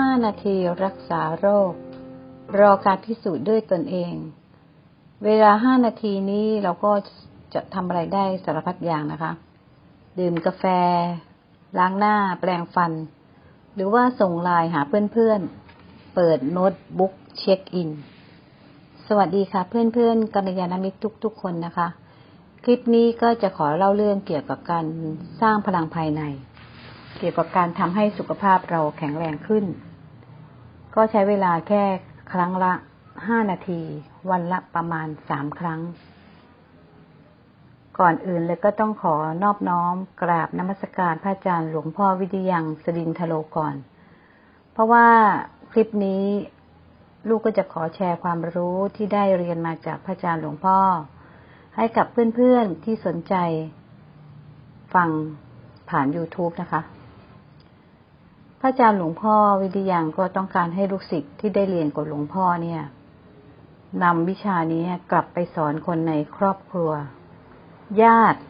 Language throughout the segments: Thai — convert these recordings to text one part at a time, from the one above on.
5 นาทีรักษาโรค รอการพิสูจน์ด้วยตนเอง เวลา 5 นาทีนี้เราก็จะทำอะไรได้สารพัดอย่างนะคะ ดื่มกาแฟ ล้างหน้า แปรงฟัน หรือว่าส่งไลน์หาเพื่อนๆ เปิดโน้ตบุ๊กเช็คอิน สวัสดีค่ะเพื่อนๆกัลยาณมิตรทุกๆ คนนะคะ คลิปนี้ก็จะขอเล่าเรื่องเกี่ยวกับการสร้างพลังภายในเกี่ยวกับการทำให้สุขภาพเราแข็งแรงขึ้น ก็ใช้เวลาแค่ครั้งละห้านาที วันละประมาณสามครั้ง ก่อนอื่นเลยก็ต้องขอนอบน้อมกราบนมัสการพระอาจารย์หลวงพ่อวิทยังสดินทโลก่อน เพราะว่าคลิปนี้ลูกก็จะขอแชร์ความรู้ที่ได้เรียนมาจากพระอาจารย์หลวงพ่อ ให้กับเพื่อนๆที่สนใจ ฟังผ่าน YouTube นะคะ พระอาจารย์หลวงพ่อวิทยังก็ต้องการให้ลูกศิษย์ที่ได้เรียนกับหลวงพ่อเนี่ยนำวิชานี้กลับไปสอนคนในครอบครัว ญาติ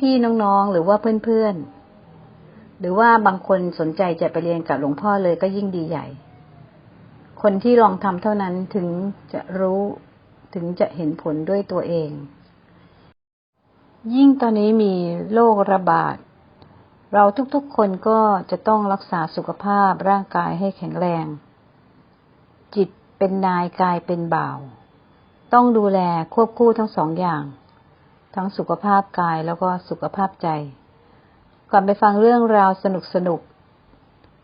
พี่ๆน้องๆหรือว่าเพื่อนๆ หรือว่าบางคนสนใจจะไปเรียนกับหลวงพ่อเลยก็ยิ่งดีใหญ่ คนที่ลองทำเท่านั้นถึงจะรู้ถึงจะเห็นผลด้วยตัวเอง ยิ่งตอนนี้มีโรคระบาด เราทุกๆคนก็จะต้องรักษาสุขภาพร่างกายให้แข็งแรง จิตเป็นนายกายเป็นบ่าว ต้องดูแลควบคู่ทั้งสองอย่าง ทั้งสุขภาพกายแล้วก็สุขภาพใจ ก่อนไปฟังเรื่องราวสนุกสนุก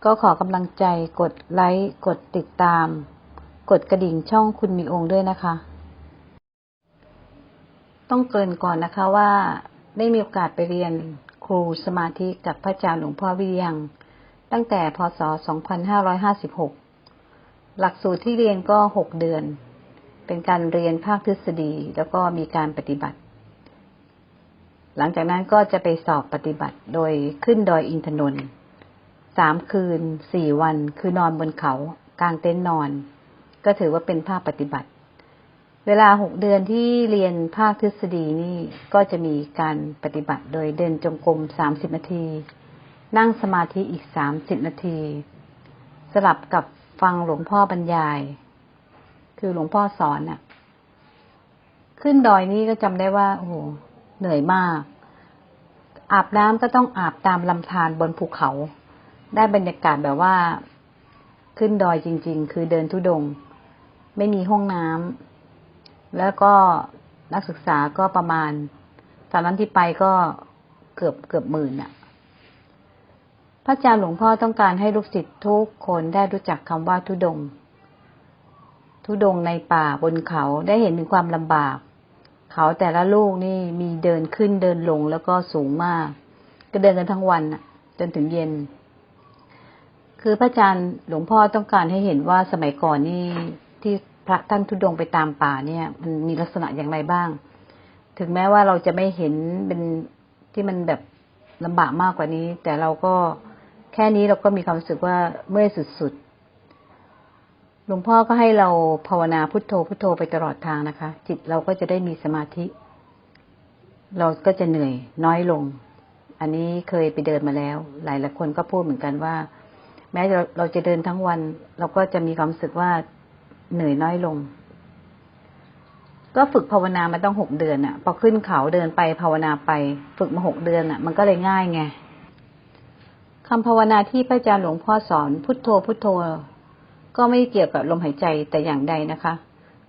ก็ขอกำลังใจกดไลค์กดติดตาม กดกระดิ่งช่องคุณมีองค์ด้วยนะคะ ต้องเกินก่อนนะคะว่าได้มีโอกาสไปเรียน ครูสมาธิกับพระอาจารย์หลวงพ่อวิยัง ตั้งแต่พศ 2556 หลักสูตรที่เรียนก็ 6 เดือน เป็นการเรียนภาคทฤษฎีแล้วก็มีการปฏิบัติ หลังจากนั้นก็จะไปสอบปฏิบัติโดยขึ้นดอยอินทนนท์สามคืนสี่วันคือนอนบนเขากลางเต็นท์นอน ก็ถือว่าเป็นภาคปฏิบัติ เวลาหกเดือนที่เรียนภาคทฤษฎีนี่ก็จะมีการปฏิบัติโดยเดินจงกรมสามสิบนาที นั่งสมาธิอีกสามสิบนาที สลับกับฟังหลวงพ่อบรรยาย คือหลวงพ่อสอนน่ะขึ้นดอยนี้ก็จำได้ว่า โอ้โหเหนื่อยมาก อาบน้ำก็ต้องอาบตามลำธารบนภูเขา ได้บรรยากาศแบบว่า ขึ้นดอยจริง ๆ คือเดินทุดง ไม่มีห้องน้ำ แล้วก็นักศึกษาก็ประมาณตอนนั้นที่ไปก็เกือบเกือบหมื่นอะพระอาจารย์หลวงพ่อต้องการให้ลูกศิษย์ทุกคนได้รู้จักคำว่าทุดง ทุดงในป่าบนเขาได้เห็นถึงความลำบาก เขาแต่ละลูกนี่มีเดินขึ้นเดินลงแล้วก็สูงมาก ก็เดินกันทั้งวันจนถึงเย็น คือพระอาจารย์หลวงพ่อต้องการให้เห็นว่าสมัยก่อนนี่ที่ พระท่านทุดงไปตามป่าเนี่ย มันมีลักษณะอย่างไรบ้าง ถึงแม้ว่าเราจะไม่เห็นเป็นที่มันแบบลำบากมากกว่านี้ แต่เราก็แค่นี้เราก็มีความรู้สึกว่าเมื่อยสุดๆหลวงพ่อก็ให้เราภาวนาพุทโธพุทโธไปตลอดทางนะคะ จิตเราก็จะได้มีสมาธิ เราก็จะเหนื่อยน้อยลง อันนี้เคยไปเดินมาแล้ว หลายหลายคนก็พูดเหมือนกันว่า แม้เราจะเดินทั้งวัน เราก็จะมีความรู้สึกว่า เหนื่อยน้อยลง ก็ฝึกภาวนามาต้องหกเดือนอะพอขึ้นเขาเดินไปภาวนาไป ฝึกมาหกเดือนอะมันก็เลยง่ายไงคำภาวนาที่พระอาจารย์หลวงพ่อสอนพุทโธพุทโธ ก็ไม่เกี่ยวกับลมหายใจแต่อย่างใดนะคะ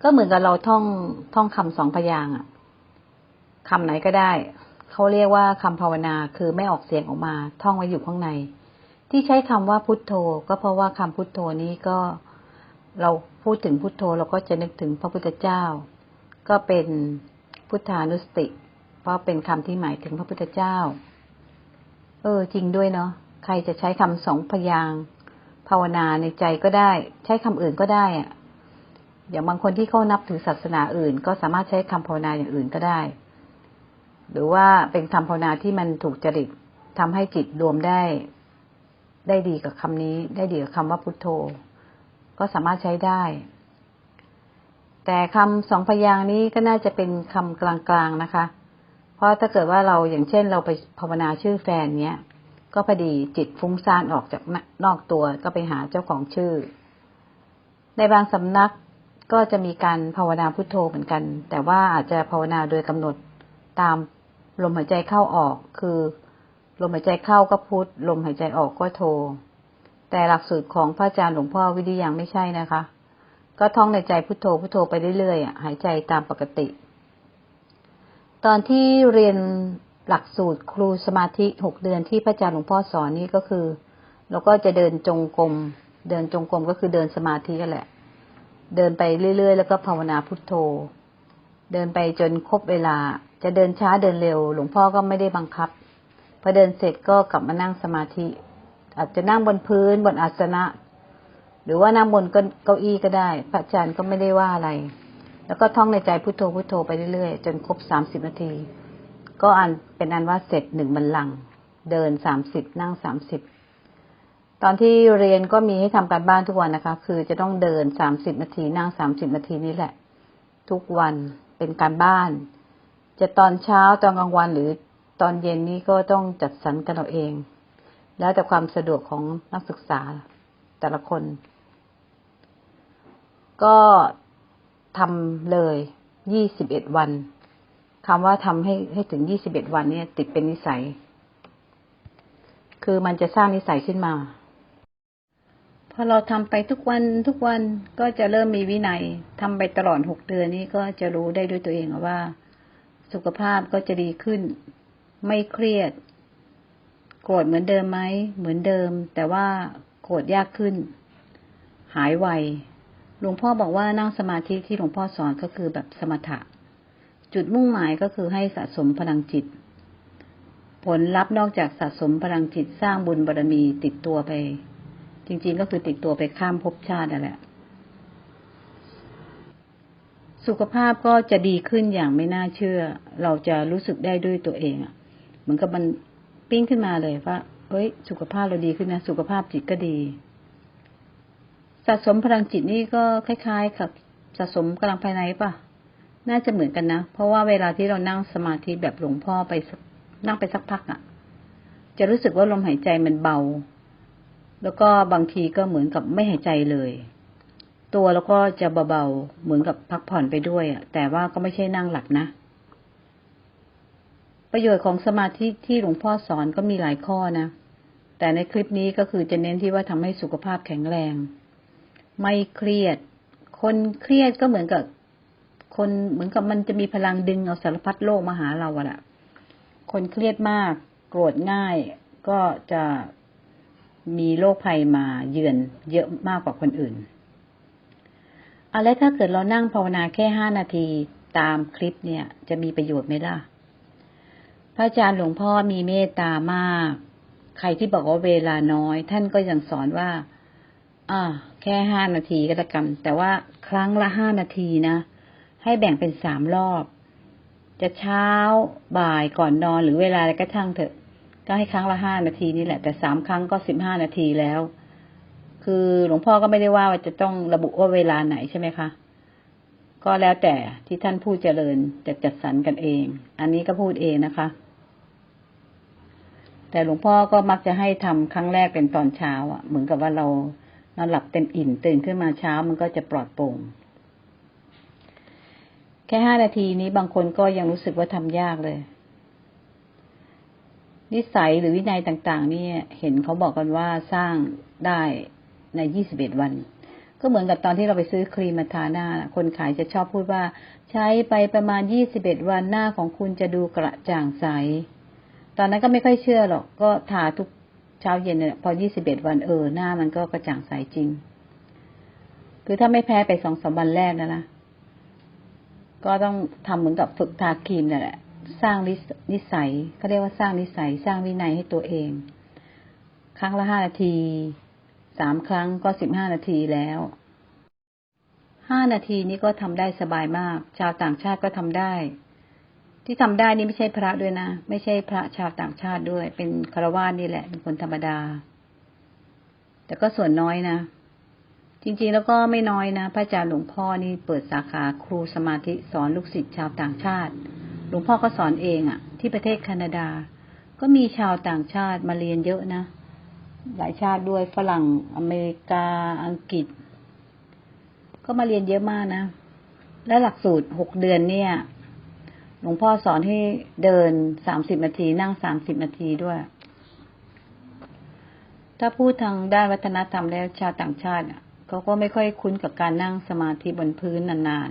ก็เหมือนกับเราท่องท่องคำสองพยางค์อะคำไหนก็ได้ เขาเรียกว่าคำภาวนาคือไม่ออกเสียงออกมา ท่องไว้อยู่ข้างใน ที่ใช้คำว่าพุทโธ ก็เพราะว่าคำพุทโธนี้ก็ เราพูดถึงพุทโธเราก็จะนึกถึงพระพุทธเจ้า ก็เป็นพุทธานุสติ เพราะเป็นคำที่หมายถึงพระพุทธเจ้า เออ จริงด้วยเนาะใครจะใช้คำสองพยางภาวนาในใจก็ได้ ใช้คำอื่นก็ได้อะอย่างบางคนที่เขานับถือศาสนาอื่น ก็สามารถใช้คำภาวนาอย่างอื่นก็ได้ หรือว่าเป็นคำภาวนาที่มันถูกจริตทำให้จิตรวมได้ ได้ดีกับคำนี้ ได้ดีกับคำว่าพุทโธ ก็สามารถใช้ได้ แต่คำสองพยางนี้ก็น่าจะเป็นคำกลางๆนะคะ เพราะถ้าเกิดว่าเราอย่างเช่นเราไปภาวนาชื่อแฟนเนี้ย ก็พอดีจิตฟุ้งซ่านออกจากนอกตัวก็ไปหาเจ้าของชื่อ ในบางสำนักก็จะมีการภาวนาพุทโธเหมือนกัน แต่ว่าอาจจะภาวนาโดยกำหนดตามลมหายใจเข้าออกคือ ลมหายใจเข้าก็พุทลมหายใจออกก็โท แต่หลักสูตรของพระอาจารย์หลวงพ่อวิริยังไม่ใช่นะคะ ก็ท่องในใจพุทโธพุทโธไปเรื่อยๆหายใจตามปกติ ตอนที่เรียนหลักสูตรครูสมาธิหกเดือนที่พระอาจารย์หลวงพ่อสอนนี่ก็คือเราก็จะเดินจงกรมเดินจงกรมก็คือเดินสมาธิกันแหละ เดินไปเรื่อยๆ แล้วก็ภาวนาพุทโธ เดินไปจนครบเวลา จะเดินช้าเดินเร็ว หลวงพ่อก็ไม่ได้บังคับพอเดินเสร็จก็กลับมานั่งสมาธิ อาจจะนั่งบนพื้นบนอาสนะ หรือว่านั่งบนเก้าอี้ก็ได้ พระอาจารย์ก็ไม่ได้ว่าอะไร แล้วก็ท่องในใจพุทโธพุทโธไปเรื่อยๆ จนครบสามสิบนาที ก็อันเป็นอันว่าเสร็จหนึ่งบัลลัง เดินสามสิบนั่งสามสิบตอนที่เรียนก็มีให้ทำการบ้านทุกวันนะคะ คือจะต้องเดินสามสิบนาทีนั่งสามสิบนาทีนี่แหละ ทุกวันเป็นการบ้าน จะตอนเช้าตอนกลางวันหรือตอนเย็นนี้ก็ต้องจัดสรรกันเราเอง แล้วแต่ความสะดวกของนักศึกษาแต่ละคน ก็ทำเลยยี่สิบเอ็ดวันคำว่าทำให้ให้ถึงยี่สิบเอ็ดวันเนี่ย ติดเป็นนิสัย คือมันจะสร้างนิสัยขึ้นมา พอเราทำไปทุกวันทุกวันก็จะเริ่มมีวินัยทำไปตลอดหกเดือนนี้ก็จะรู้ได้ด้วยตัวเองว่า สุขภาพก็จะดีขึ้น ไม่เครียด โกรธเหมือนเดิมไหม เหมือนเดิม แต่ว่าโกรธยากขึ้น หายไว หลวงพ่อบอกว่านั่งสมาธิที่หลวงพ่อสอนก็คือแบบสมถะ จุดมุ่งหมายก็คือให้สะสมพลังจิต ผลลัพธ์นอกจากสะสมพลังจิตสร้างบุญบารรมีติดตัวไป จริง ๆ ก็คือติดตัวไปข้ามภพชาตินั่นแหละ สุขภาพก็จะดีขึ้นอย่างไม่น่าเชื่อ เราจะรู้สึกได้ด้วยตัวเองอะเหมือนกับมัน ปิ้งขึ้นมาเลยว่าเฮ้ย สุขภาพเราดีขึ้นนะ สุขภาพจิตก็ดี สะสมพลังจิตนี่ก็คล้าย ๆ กับสะสมกำลังภายในปะน่าจะเหมือนกันนะ เพราะว่าเวลาที่เรานั่งสมาธิแบบหลวงพ่อไปนั่งไปสักพักอะ่ะ จะรู้สึกว่าลมหายใจมันเบา แล้วก็บางทีก็เหมือนกับไม่หายใจเลย ตัวแล้วก็จะเบาๆ เหมือนกับพักผ่อนไปด้วยอะ่ะ แต่ว่าก็ไม่ใช่นั่งหลับนะ ประโยชน์ของสมาธิที่หลวงพ่อสอนก็มีหลายข้อนะ แต่ในคลิปนี้ก็คือจะเน้นที่ว่าทำให้สุขภาพแข็งแรง ไม่เครียด คนเครียดก็เหมือนกับ คนเหมือนกับมันจะมีพลังดึงเอาสารพัดโลกมาหาเราอะแหละคนเครียดมาก โกรธง่าย ก็จะมีโรคภัยมาเยือนเยอะมากกว่าคนอื่นเอาล้วถ้าเกิดเรานั่งภาวนาแค่ห้านาทีตามคลิปเนี่ย จะมีประโยชน์ไหมล่ะ พระอาจารย์หลวงพ่อมีเมตตามาก ใครที่บอกว่าเวลาน้อย ท่านก็ยังสอนว่า อ่า แค่ห้านาทีก็แล้วกันแต่ว่าครั้งละห้านาทีนะ ให้แบ่งเป็นสามรอบ จะเช้าบ่ายก่อนนอนหรือเวลาอะไรก็ช่างเถอะ ก็ให้ครั้งละห้านาทีนี่แหละ แต่สามครั้งก็สิบห้านาทีแล้ว คือหลวงพ่อก็ไม่ได้ว่าจะต้องระบุว่าเวลาไหนใช่ไหมคะก็แล้วแต่ที่ท่านพูดเจริญจะจัดสรรกันเอง อันนี้ก็พูดเองนะคะ แต่หลวงพ่อก็มักจะให้ทำครั้งแรกเป็นตอนเช้าอะ เหมือนกับว่าเรานอนหลับเต็มอิ่มตื่นขึ้นมาเช้ามันก็จะปลอดโปร่งแค่ห้านาทีนี้บางคนก็ยังรู้สึกว่าทำยากเลย นิสัยหรือวินัยต่าง ๆ นี่เห็นเขาบอกกันว่าสร้างได้ในยี่สิบเอ็ดวัน ก็เหมือนกับตอนที่เราไปซื้อครีมมาทาหน้า คนขายจะชอบพูดว่า ใช้ไปประมาณยี่สิบเอ็ดวันหน้าของคุณจะดูกระจ่างใส ตอนนั้นก็ไม่ค่อยเชื่อหรอก ก็ทาทุกเช้าเย็นเนี่ยพอยี่สิบเอ็ดวันเออหน้ามันก็กระจ่างใสจริง คือถ้าไม่แพ้ไปสองสามวันแรกนะนะ ก็ต้องทำเหมือนกับฝึกทาครีมนั่นแหละ สร้างนิสัยเขาเรียกว่าสร้างนิสัย สร้างวินัยให้ตัวเอง ครั้งละห้านาที สามครั้งก็สิบห้านาทีแล้วห้านาทีนี้ก็ทำได้สบายมาก ชาวต่างชาติก็ทำได้ ที่ทำได้นี่ไม่ใช่พระด้วยนะ ไม่ใช่พระชาวต่างชาติด้วย เป็นคารวาสนี่แหละ เป็นคนธรรมดา แต่ก็ส่วนน้อยนะ จริงๆแล้วก็ไม่น้อยนะ พระอาจารย์หลวงพ่อนี่เปิดสาขาครูสมาธิสอนลูกศิษย์ชาวต่างชาติ หลวงพ่อก็สอนเองอะ่ะ ที่ประเทศแคนาดา ก็มีชาวต่างชาติมาเรียนเยอะนะ หลายชาติด้วยฝรั่งอเมริกาอังกฤษ ก็มาเรียนเยอะมากนะ และหลักสูตรหกเดือนเนี่ย ลวงพ่อสอนให้เดินสามสิบนาที นั่งสามสิบนาทีด้วย ถ้าพูดทางด้านวัฒนธรรมแล้วชาวต่างชาติเขาก็ไม่ค่อยคุ้นกับการนั่งสมาธิบนพื้นนาน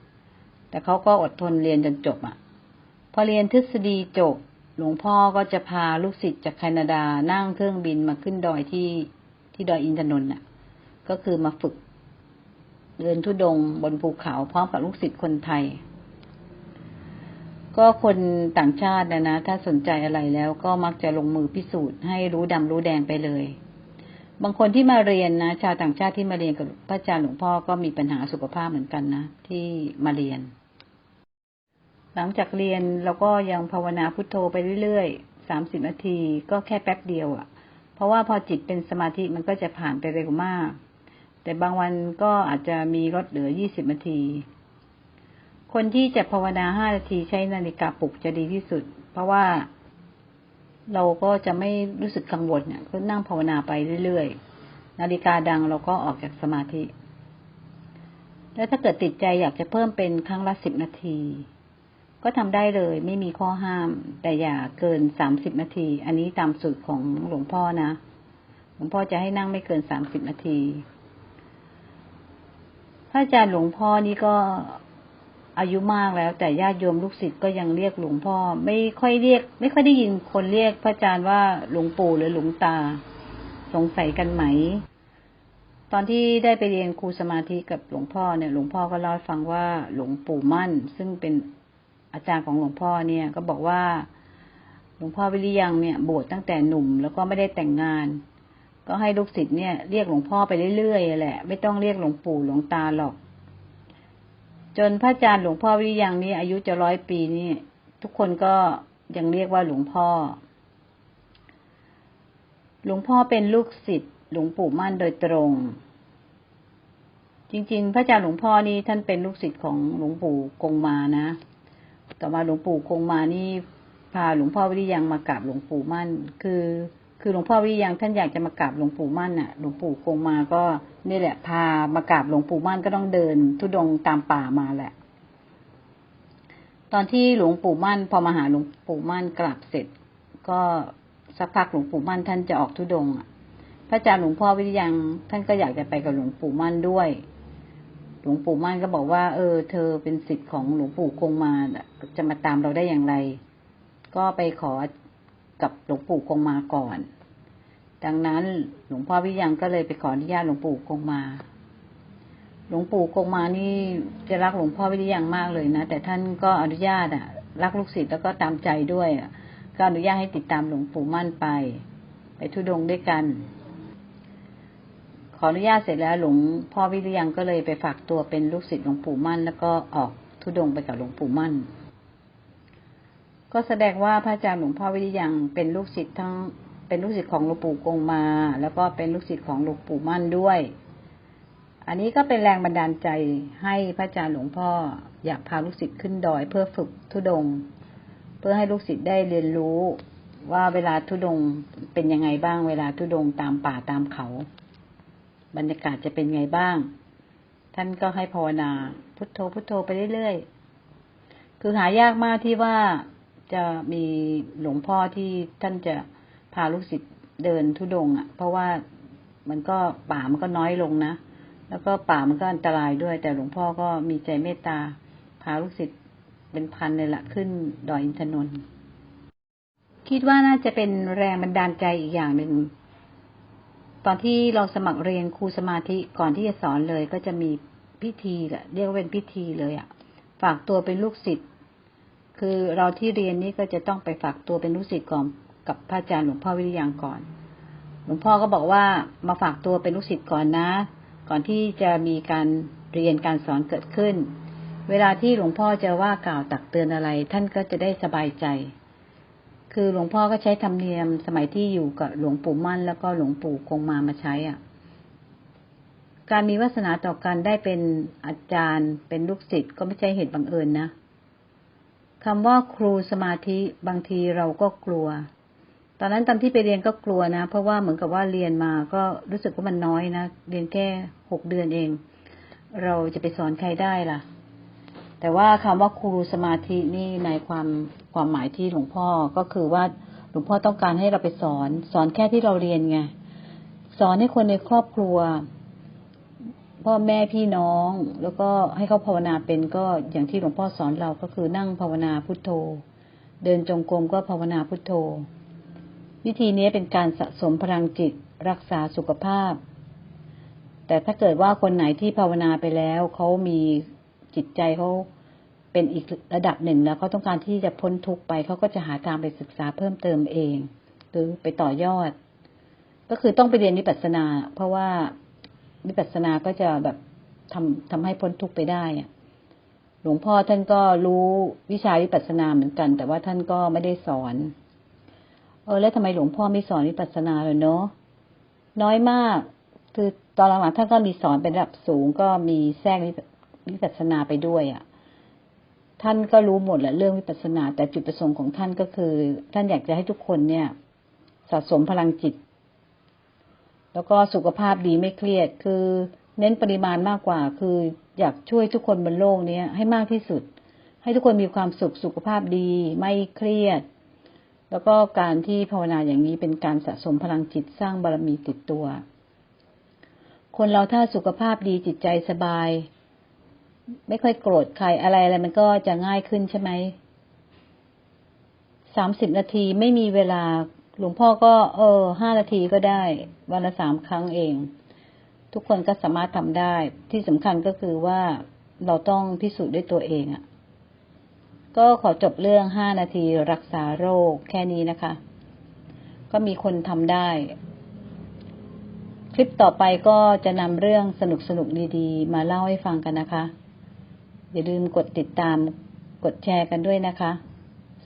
ๆ แต่เขาก็อดทนเรียนจนจบอะ พอเรียนทฤษฎีจบ หลวงพ่อก็จะพาลูกศิษย์จากแคนาดานั่งเครื่องบินมาขึ้นดอยที่ที่ดอยอินทนนท์น่ะ ก็คือมาฝึก เดินทุดงบนภูเขาพร้อมกับลูกศิษย์คนไทย ก็คนต่างชาตินะนะ ถ้าสนใจอะไรแล้วก็มักจะลงมือพิสูจน์ให้รู้ดำรู้แดงไปเลย บางคนที่มาเรียนนะชาวต่างชาติที่มาเรียนกับพระอาจารย์หลวงพ่อก็มีปัญหาสุขภาพเหมือนกันนะที่มาเรียน หลังจากเรียนเราก็ยังภาวนาพุทโธไปเรื่อยๆสามสิบนาทีก็แค่แป๊บเดียวอะ่ะ เพราะว่าพอจิตเป็นสมาธิมันก็จะผ่านไปเร็วมาก แต่บางวันก็อาจจะมีลดเหลือยี่สิบนาที คนที่จะภาวนาห้านาทีใช้นาฬิกาปลุกจะดีที่สุด เพราะว่าเราก็จะไม่รู้สึกกังวลเนี่ยก็นั่งภาวนาไปเรื่อยๆ นาฬิกาดังเราก็ออกจากสมาธิ แล้วถ้าเกิดติดใจอยากจะเพิ่มเป็นครั้งละสิบนาที ก็ทำได้เลยไม่มีข้อห้าม แต่อย่าเกินสามสิบนาที อันนี้ตามสูตรของหลวงพ่อนะ หลวงพ่อจะให้นั่งไม่เกินสามสิบนาทีพระอาจารย์หลวงพ่อนี่ก็ อายุมากแล้ว แต่ญาติโยมลูกศิษย์ก็ยังเรียกหลวงพ่อ ไม่ค่อยเรียก ไม่ค่อยได้ยินคนเรียกพระอาจารย์ว่าหลวงปู่หรือหลวงตา สงสัยกันไหม ตอนที่ได้ไปเรียนครูสมาธิกับหลวงพ่อเนี่ยหลวงพ่อก็เล่าให้ฟังว่าหลวงปู่มั่น ซึ่งเป็นอาจารย์ของหลวงพ่อเนี่ย ก็บอกว่าหลวงพ่อวิริยังเนี่ยบวชตั้งแต่หนุ่มแล้วก็ไม่ได้แต่งงาน ก็ให้ลูกศิษย์เนี่ยเรียกหลวงพ่อไปเรื่อยๆแหละ ไม่ต้องเรียกหลวงปู่หลวงตาหรอก จนพระอาจารย์หลวงพ่อวิยังนี่อายุจะร้อยปีนี่ทุกคนก็ยังเรียกว่าหลวงพ่อ หลวงพ่อเป็นลูกศิษย์หลวงปู่มั่นโดยตรง จริง ๆ พระอาจารย์หลวงพ่อนี่ท่านเป็นลูกศิษย์ของหลวงปู่กงมานะ ต่อมาหลวงปู่กงมานี่พาหลวงพ่อวิริยังมากราบหลวงปู่มั่น คือ คือหลวงพ่อวิยังท่านอยากจะมากราบหลวงปู่มั่นน่ะ หลวงปู่กงมาก็นี่แหละ พามากราบหลวงปู่มั่นก็ต้องเดิน ทุดงตามป่ามาแหละ ตอนที่หลวงปู่มั่น พอมาหาหลวงปู่มั่นกราบเสร็จ ก็สักพักหลวงปู่มั่นท่านจะออกทุดงอะ พระอาจารย์หลวงพ่อวิยังท่านก็อยากจะไปกับหลวงปู่มั่นด้วยหลวงปู่มั่นก็บอกว่า เออ เธอเป็นศิษย์ของหลวงปู่คงมาจะมาตามเราได้อย่างไร ก็ไปขอ กับหลวงปู่คงมาก่อน ดังนั้นหลวงพ่อวิยังก็เลยไปขออนุญาตหลวงปู่คงมา หลวงปู่คงมานี่จะรักหลวงพ่อวิยังมากเลยนะ แต่ท่านก็อนุญาตอะ รักลูกศิษย์แล้วก็ตามใจด้วยก็อนุญาตให้ติดตามหลวงปู่มั่นไป ไปทุดงด้วยกัน ขออนุญาตเสร็จแล้วหลวงพ่อวิริยังก็เลยไปฝากตัวเป็นลูกศิษย์หลวงปู่มั่น แล้วก็ออกทุดงไปกับหลวงปู่มั่น ก็แสดงว่าพระอาจารย์หลวงพ่อวิริยังเป็นลูกศิษย์ทั้ง เป็นลูกศิษย์ของหลวงปู่กงมา แล้วก็เป็นลูกศิษย์ของหลวงปู่มั่นด้วย อันนี้ก็เป็นแรงบันดาลใจให้พระอาจารย์หลวงพ่ออยากพาลูกศิษย์ขึ้นดอยเพื่อฝึกทุดง เพื่อให้ลูกศิษย์ได้เรียนรู้ว่าเวลาทุดงเป็นยังไงบ้าง เวลาทุดงตามป่าตามเขา บรรยากาศจะเป็นไงบ้าง ท่านก็ให้ภาวนาพุทโธพุทโธไปเรื่อยๆ คือหายากมากที่ว่า จะมีหลวงพ่อที่ท่านจะพาลูกศิษย์เดินทุดงค์อะ เพราะว่ามันก็ป่ามันก็น้อยลงนะ แล้วก็ป่ามันก็อันตรายด้วย แต่หลวงพ่อก็มีใจเมตตา พาลูกศิษย์เป็นพันเลยละขึ้นดอยอินทนนท์คิดว่าน่าจะเป็นแรงบันดาลใจอีกอย่างหนึ่งตอนที่เราสมัครเรียนครูสมาธิก่อนที่จะสอนเลยก็จะมีพิธีแหละเรียกว่าเป็นพิธีเลยอะ่ะ ฝากตัวเป็นลูกศิษย์ คือเราที่เรียนนี่ก็จะต้องไปฝากตัวเป็นลูกศิษย์ก่อนกับพระอาจารย์หลวงพ่อวิริยังก่อน หลวงพ่อก็บอกว่ามาฝากตัวเป็นลูกศิษย์ก่อนนะ ก่อนที่จะมีการเรียนการสอนเกิดขึ้น เวลาที่หลวงพ่อจะว่ากล่าวตักเตือนอะไร ท่านก็จะได้สบายใจ คือหลวงพ่อก็ใช้ธรรมเนียมสมัยที่อยู่กับหลวงปู่มั่น แล้วก็หลวงปู่คงมามาใช้อะ การมีวาสนาต่อกันได้เป็นอาจารย์เป็นลูกศิษย์ก็ไม่ใช่เหตุบังเอิญนะ คำว่าครูสมาธิบางทีเราก็กลัว ตอนนั้นตอนที่ไปเรียนก็กลัวนะ เพราะว่าเหมือนกับว่าเรียนมาก็รู้สึกว่ามันน้อยนะ เรียนแค่หกเดือนเอง เราจะไปสอนใครได้ล่ะ แต่ว่าคำว่าครูสมาธินี่ในความความหมายที่หลวงพ่อก็คือว่าหลวงพ่อต้องการให้เราไปสอน สอนแค่ที่เราเรียนไง สอนให้คนในครอบครัว พ่อแม่พี่น้อง แล้วก็ให้เขาภาวนาเป็นก็อย่างที่หลวงพ่อสอนเราก็คือนั่งภาวนาพุทโธ เดินจงกรมก็ภาวนาพุทโธ วิธีนี้เป็นการสะสมพลังจิตรักษาสุขภาพ แต่ถ้าเกิดว่าคนไหนที่ภาวนาไปแล้วเขามีจิตใจเขาเป็นอีกระดับหนึ่งแล้วเขาต้องการที่จะพ้นทุกข์ไปเขาก็จะหาทางไปศึกษาเพิ่มเติมเอง หรือไปต่อยอด ก็คือต้องไปเรียนวิปัสสนา เพราะว่า วิปัสสนาก็จะแบบทำทำให้พ้นทุกข์ไปได้อะหลวงพ่อท่านก็รู้วิชาวิปัสสนาเหมือนกัน แต่ว่าท่านก็ไม่ได้สอน เออ แล้วทำไมหลวงพ่อไม่สอนวิปัสสนาเลยเนาะน้อยมาก คือตอนหลังๆท่านก็มีสอนเป็นระดับสูง ก็มีแทรกวิปัสสนาไปด้วยอะ่ะ ท่านก็รู้หมดแหละเรื่องวิปัสสนา แต่จุดประสงค์ของท่านก็คือ ท่านอยากจะให้ทุกคนเนี่ย สะสมพลังจิต แล้วก็สุขภาพดีไม่เครียด คือเน้นปริมาณมากกว่า คืออยากช่วยทุกคนบนโลกนี้ให้มากที่สุด ให้ทุกคนมีความสุขสุขภาพดี ไม่เครียด แล้วก็การที่ภาวนาอย่างนี้เป็นการสะสมพลังจิตสร้างบารมีติดตัว คนเราถ้าสุขภาพดีจิตใจสบาย ไม่ค่อยโกรธใครอะไรอะไรมันก็จะง่ายขึ้นใช่ไหมสามสิบนาทีไม่มีเวลา หลวงพ่อก็เออห้านาทีก็ได้ วันละสามครั้งเอง ทุกคนก็สามารถทำได้ ที่สำคัญก็คือว่าเราต้องพิสูจน์ด้วยตัวเองอะ่ะ ก็ขอจบเรื่องห้านาทีรักษาโรคแค่นี้นะคะ ก็มีคนทำได้ คลิปต่อไปก็จะนำเรื่องสนุกสนุกดีๆ มาเล่าให้ฟังกันนะคะ อย่าลืมกดติดตามกดแชร์กันด้วยนะคะ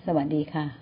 สวัสดีค่ะ